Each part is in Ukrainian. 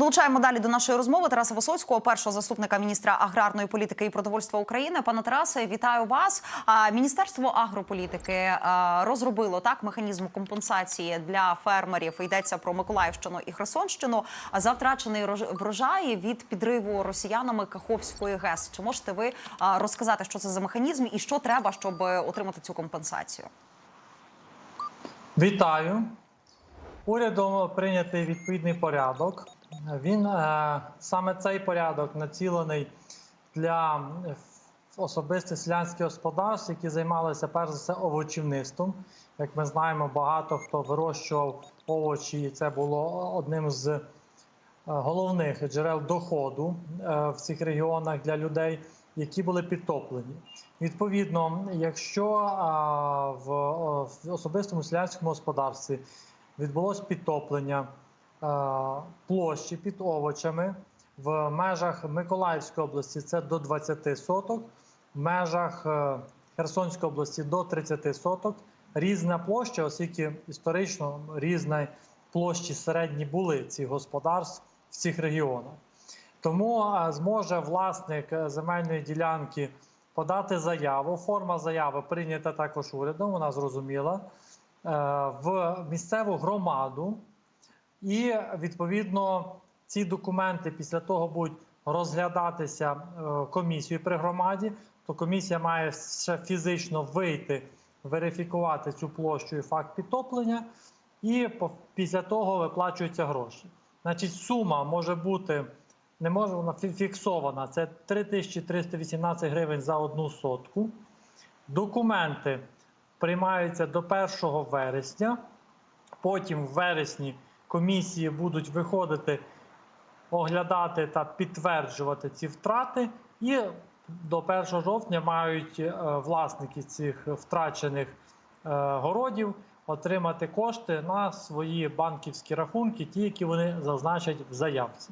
Долучаємо далі до нашої розмови Тараса Висоцького, першого заступника міністра аграрної політики і продовольства України. Пане Тарасе, вітаю вас. Міністерство агрополітики розробило так механізм компенсації для фермерів. Йдеться про Миколаївщину і Херсонщину за втрачений врожай від підриву росіянами Каховської ГЕС. Чи можете ви розказати, що це за механізм і що треба, щоб е, отримати цю компенсацію? Вітаю. Урядом прийнятий відповідний порядок. Він е, саме цей порядок націлений для особистих селянських господарств, які займалися перш за все овочівництвом. Як ми знаємо, багато хто вирощував овочі, і це було одним з е, головних джерел доходу е, в цих регіонах для людей, які були підтоплені. Відповідно, якщо в, особистому селянському господарстві відбулось підтоплення площі під овочами в межах Миколаївської області це до 20 соток, в межах е, Херсонської області до 30 соток. Різна площа, оскільки історично різні площі середні були цих господарств в цих регіонах. Тому е, зможе власник е, земельної ділянки подати заяву. Форма заяви прийнята також урядом, вона зрозуміла, е, в місцеву громаду. І відповідно ці документи після того будуть розглядатися е, комісією при громаді. То комісія має ще фізично вийти, верифікувати цю площу і факт підтоплення, і після того виплачуються гроші. Значить, сума може бути не може вона фіксована. Це 3318 гривень за одну сотку. Документи приймаються до 1 вересня. Потім в вересні комісії будуть виходити, оглядати та підтверджувати ці втрати. І до 1 жовтня мають е, власники цих втрачених е, городів отримати кошти на свої банківські рахунки, ті, які вони зазначать в заявці.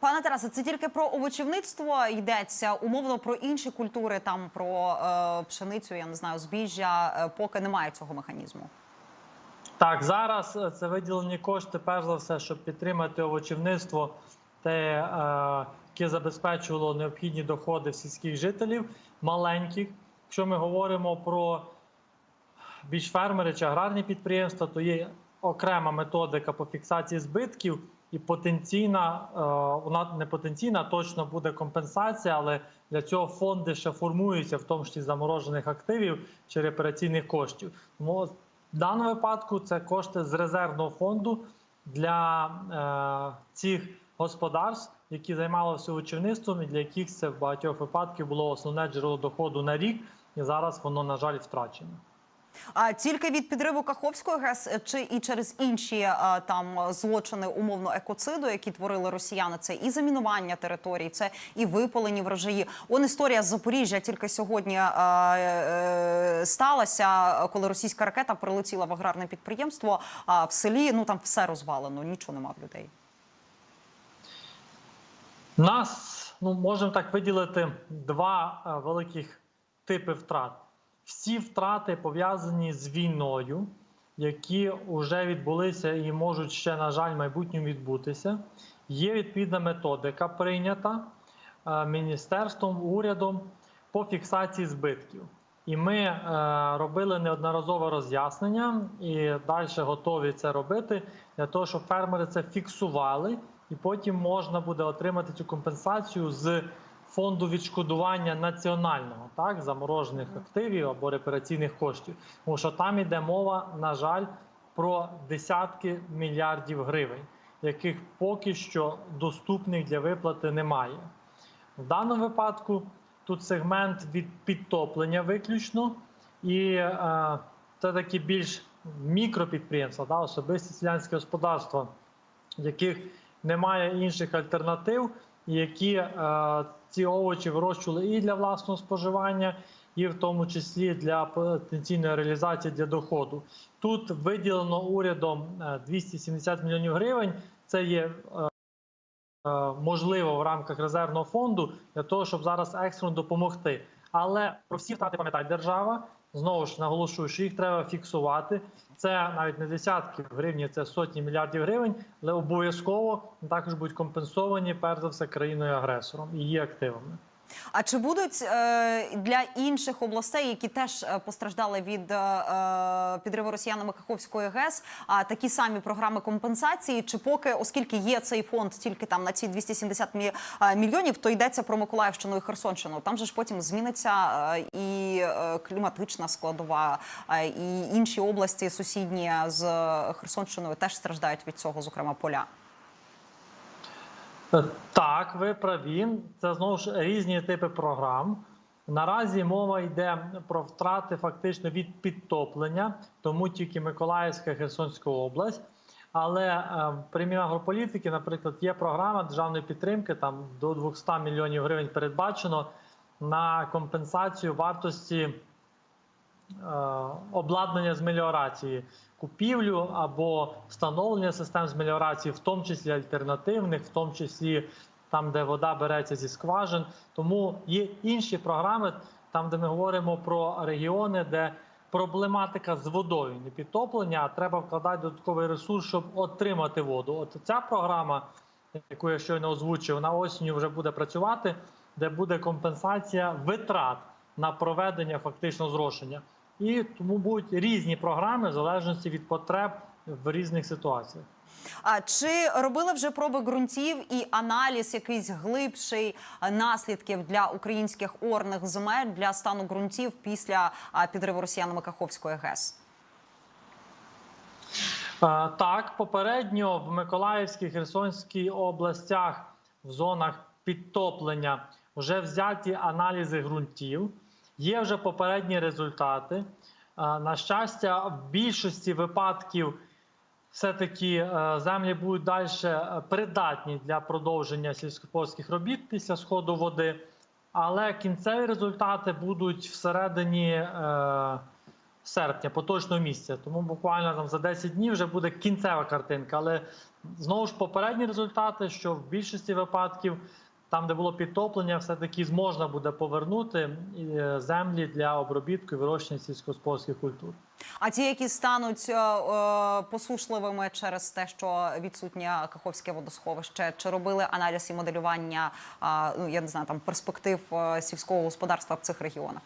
Пане Тарасе, це тільки про овочівництво йдеться, умовно про інші культури, там про е, пшеницю, я не знаю, збіжжя, е, поки немає цього механізму. Так, зараз е, це виділені кошти, перш за все, щоб підтримати овочівництво, те, е, яке забезпечувало необхідні доходи сільських жителів, маленьких. Якщо ми говоримо про більш фермери чи аграрні підприємства, то є окрема методика по фіксації збитків, і потенційна, е, вона не потенційна, точно буде компенсація, але для цього фонди ще формуються, в тому числі заморожених активів чи репераційних коштів. Тому в даному випадку це кошти з резервного фонду для е, цих господарств, які займалися овочівництвом, і для яких це в багатьох випадків було основне джерело доходу на рік, і зараз воно, на жаль, втрачено. А тільки від підриву Каховської ГЕС е, чи і через інші е, там злочини умовно екоциду, які творили росіяни, це і замінування територій, це і випалені врожаї. Он історія з Запоріжжя тільки сьогодні е, е, сталася, коли російська ракета прилетіла в аграрне підприємство. А в селі ну там все розвалено, нічого нема в людей. Нас ну можемо так виділити два великих типи втрат. Всі втрати пов'язані з війною, які вже відбулися і можуть ще, на жаль, в майбутньому відбутися. Є відповідна методика прийнята е, міністерством, урядом по фіксації збитків. І ми е, робили неодноразове роз'яснення і далі готові це робити для того, щоб фермери це фіксували, і потім можна буде отримати цю компенсацію з фонду відшкодування національного, так заморожених активів або репераційних коштів. Тому що там йде мова, на жаль, про десятки мільярдів гривень, яких поки що доступних для виплати немає. В даному випадку тут сегмент від підтоплення виключно, і е, це такі більш мікропідприємства, да, особисті селянські господарства, яких немає інших альтернатив, які е, ці овочі вирощували і для власного споживання, і в тому числі для потенційної реалізації для доходу. Тут виділено урядом е, 270 мільйонів гривень. Це є е, е, можливо в рамках резервного фонду для того, щоб зараз екстрено допомогти. Але про всі втрати пам'ятає держава, Знову ж наголошую, що їх треба фіксувати. Це навіть не десятки гривень, це сотні мільярдів гривень, але обов'язково також будуть компенсовані перш за все країною агресором і її активами. А чи будуть е, для інших областей, які теж е, постраждали від е, підриву росіянами Каховської ГЕС, а такі самі програми компенсації? Чи поки, оскільки є цей фонд тільки там на ці 270 мі- е, мільйонів, то йдеться про Миколаївщину і Херсонщину? Там же ж потім зміниться і кліматична складова, і інші області сусідні з Херсонщиною теж страждають від цього, зокрема поля. Так, ви праві. Це знову ж різні типи програм. Наразі мова йде про втрати фактично від підтоплення, тому тільки Миколаївська Херсонська область. Але е, при Мінагрополітики, наприклад, є програма державної підтримки, там до 200 мільйонів гривень передбачено на компенсацію вартості обладнання з меліорації, купівлю або встановлення систем з меліорації, в тому числі альтернативних, в тому числі там, де вода береться зі скважин. Тому є інші програми, там, де ми говоримо про регіони, де проблематика з водою, не підтоплення, а треба вкладати додатковий ресурс, щоб отримати воду. От ця програма, яку я щойно озвучив, на осінню вже буде працювати, де буде компенсація витрат на проведення фактично зрошення. І тому будуть різні програми в залежності від потреб в різних ситуаціях. А чи робили вже проби ґрунтів і аналіз якийсь глибший наслідків для українських орних земель для стану ґрунтів після підриву росіянами Каховської ГЕС? Е, Так, попередньо в Миколаївській Херсонській областях в зонах підтоплення вже взяті аналізи ґрунтів. Є вже попередні результати. Е, На щастя, в більшості випадків все-таки е, землі будуть далі придатні для продовження сільськогосподарських робіт після сходу води, але кінцеві результати будуть всередині е, серпня, поточного місяця. Тому буквально там за 10 днів вже буде кінцева картинка. Але знову ж попередні результати, що в більшості випадків, там, де було підтоплення, все-таки зможна буде повернути е, землі для обробітку і вирощення сільськогосподарських культур. А ті, які стануть е, е, посушливими через те, що відсутнє Каховське водосховище, чи робили аналіз і моделювання а, ну я не знаю там перспектив е, сільського господарства в цих регіонах?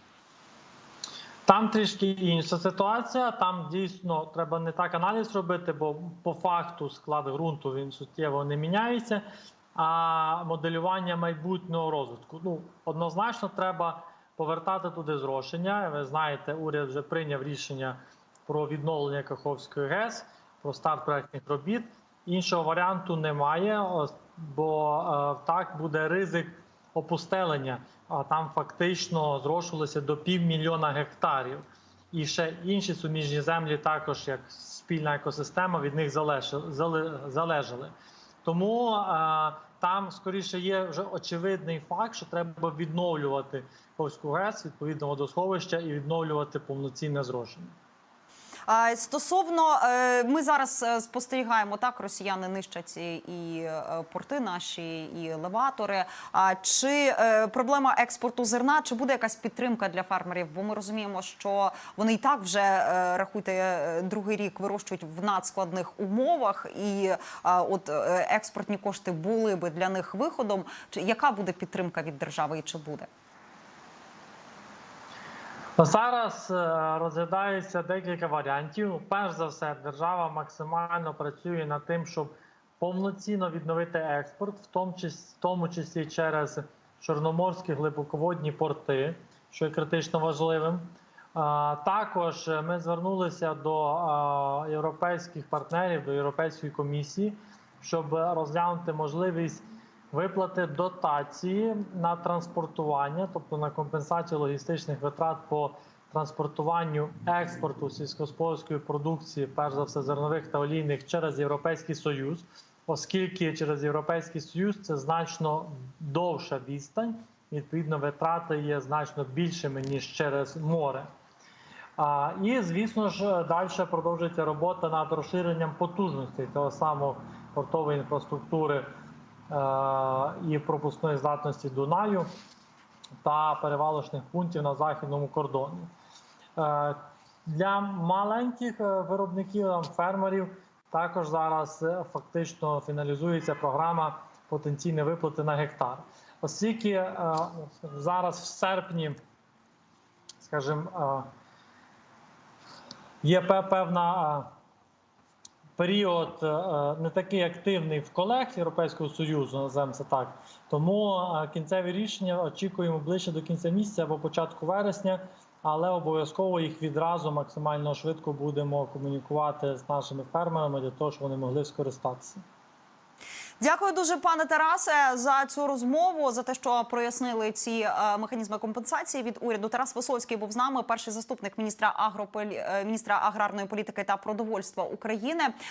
Там трішки інша ситуація. Там дійсно треба не так аналіз робити, бо по факту склад ґрунту він суттєво не міняється. Моделювання майбутнього розвитку. Ну однозначно треба повертати туди зрошення. Ви знаєте, уряд вже прийняв рішення про відновлення Каховської ГЕС, про старт проектних робіт. Іншого варіанту немає, бо е, так буде ризик опустелення. А там фактично зрошувалося до півмільйона гектарів. І ще інші суміжні землі, також як спільна екосистема, від них залежали. Тому е, там скоріше є вже очевидний факт, що треба відновлювати Ковську ГЕС, відповідно водосховища і відновлювати повноцінне зрошення. Стосовно е, ми зараз е, спостерігаємо так, росіяни нищать і, е, порти наші, і елеватори. А чи проблема експорту зерна, чи буде якась підтримка для фермерів? Бо ми розуміємо, що вони і так вже рахуйте другий рік вирощують в надскладних умовах, і от експортні кошти були би для них виходом. Чи яка буде підтримка від держави і чи буде? Зараз е, розглядається декілька варіантів. Перш за все, держава максимально працює над тим, щоб повноцінно відновити експорт, в тому числі, через чорноморські глибоководні порти, що є критично важливим. Е, Також ми звернулися до е, європейських партнерів, до Європейської комісії, щоб розглянути можливість виплати дотації на транспортування, тобто на компенсацію логістичних витрат по транспортуванню експорту сільськогосподарської продукції, перш за все зернових та олійних, через Європейський Союз, оскільки через Європейський Союз це значно довша відстань, відповідно, витрати є значно більшими ніж через море. А, і, звісно ж, далі продовжується робота над розширенням потужностей того самого портової інфраструктури і пропускної здатності Дунаю та перевалочних пунктів на західному кордоні. Е, Для маленьких е, виробників, фермерів, також зараз е, фактично фіналізується програма потенційної виплати на гектар. Оскільки е, зараз в серпні, скажімо, е, є певна е, період е, не такий активний в колег Європейського Союзу, називаємо це так. Тому е, кінцеві рішення очікуємо ближче до кінця місяця або початку вересня, але обов'язково їх відразу максимально швидко будемо комунікувати з нашими фермерами для того, щоб вони могли скористатися. Дякую дуже, пане Тарасе, за цю розмову, за те, що прояснили ці е, механізми компенсації від уряду. Тарас Висоцький був з нами, перший заступник міністра агрополі... е, міністра аграрної політики та продовольства України.